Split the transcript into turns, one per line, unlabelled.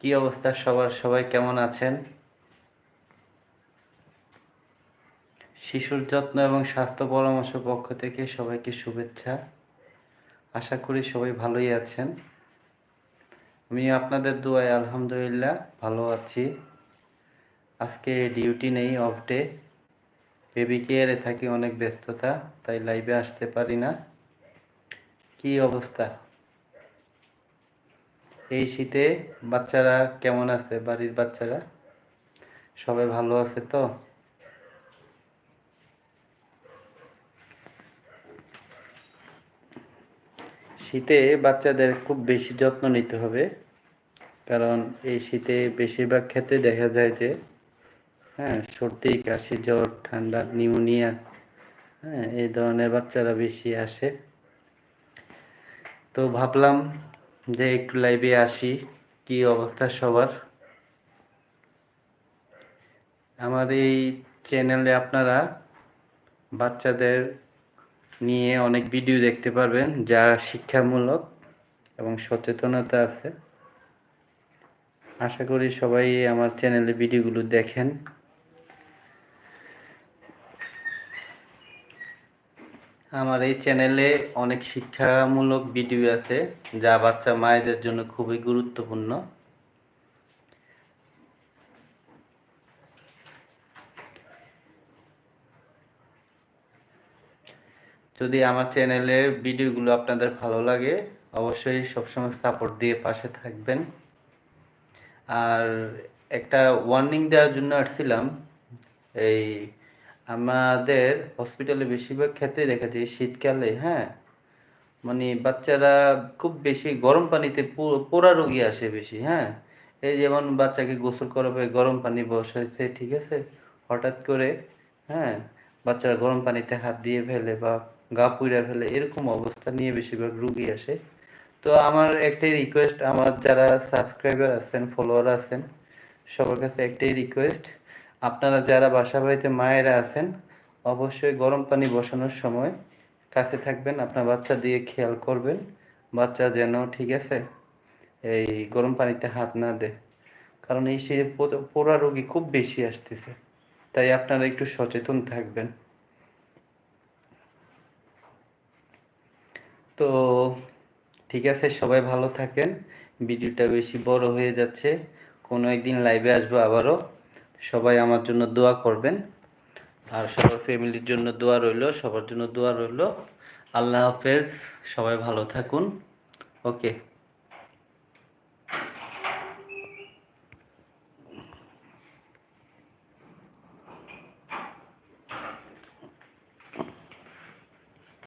কি অবস্থা সবার? সবাই কেমন আছেন? শিশুর যত্ন এবং স্বাস্থ্য পরামর্শ পক্ষ থেকে সবাইকে শুভেচ্ছা। আশা করি সবাই ভালোই আছেন। আমি আপনাদের দোয়ায় আলহামদুলিল্লাহ ভালো আছি। আজকে ডিউটি নেই অফ ডে বেবি কেয়ারে থাকি, অনেক ব্যস্ততা, তাই লাইভে আসতে পারি না। কি অবস্থা? এই শীতে বাচ্চারা কেমন আছে? বাড়ির বাচ্চারা? সবাই ভালো আছে তো? শীতে বাচ্চাদের খুব বেশি যত্ন নিতে হবে। কারণ এই শীতে বেশিরভাগ ক্ষেত্রে দেখা যায় যে হ্যাঁ সর্দি, কাশি, জ্বর, ঠান্ডা, নিউমোনিয়া হ্যাঁ এই ধরনের বাচ্চারা বেশি আসে। তো ভাবলাম যে একটু লাইভে আসি, কি অবস্থা সবার? আমার এই চ্যানেলে আপনারা বাচ্চাদের নিয়ে অনেক ভিডিও দেখতে পারবেন, যা শিক্ষামূলক এবং সচেতনতা আছে। আশা করি সবাই আমার চ্যানেলে ভিডিওগুলো দেখেন। আমার এই চ্যানেলে অনেক শিক্ষামূলক ভিডিও আছে, যা বাচ্চা মায়েদের জন্য খুবই গুরুত্বপূর্ণ। যদি আমার চ্যানেলের ভিডিওগুলো আপনাদের ভালো লাগে, অবশ্যই সবসময় সাপোর্ট দিয়ে পাশে থাকবেন। আর একটা ওয়ার্নিং দেওয়ার জন্য আসছিলাম, এই আমাদের হসপিটালে বেশিরভাগ ক্ষেত্রে দেখা যায় শীতকালে হ্যাঁ? মানে বাচ্চারা খুব বেশি গরম পানিতে পোড়া রোগী আসে বেশি হ্যাঁ? এই যেমন বাচ্চাকে গোসল করাবে, গরম পানি বসাইছে, ঠিক আছে? হঠাৎ করে হ্যাঁ? বাচ্চারা গরম পানিতে হাত দিয়ে ফেলে বা গা পুড়ে ফেলে, এরকম অবস্থা নিয়ে বেশিরভাগ রুগী আসে। তো আমার একটাই রিকোয়েস্ট আমার যারা সাবস্ক্রাইবার আছেন ফলোয়ার আছেন, সবার কাছে একটাই রিকোয়েস্ট আপনারা যারা বাসা বাড়িতে মায়েরা আছেন, অবশ্যই গরম পানি বসানোর সময় কাছে থাকবেন, আপনার বাচ্চা দিয়ে খেয়াল করবেন, বাচ্চা যেন ঠিক আছে, এই গরম পানিতে হাত না দেয়। কারণ এই সে পোড়া রোগী খুব বেশি আসতেছে, তাই আপনারা একটু সচেতন থাকবেন। তো ঠিক আছে, সবাই ভালো থাকেন, ভিডিওটা বেশি বড় হয়ে যাচ্ছে, কোনো একদিন লাইভে আসব আবারও। সবাই আমার জন্য দোয়া করবেন। আর সবার ফ্যামিলির জন্য দোয়া রইল, সবার জন্য দোয়া রইল। আল্লাহ হাফেজ, সবাই ভালো থাকুন। ওকে।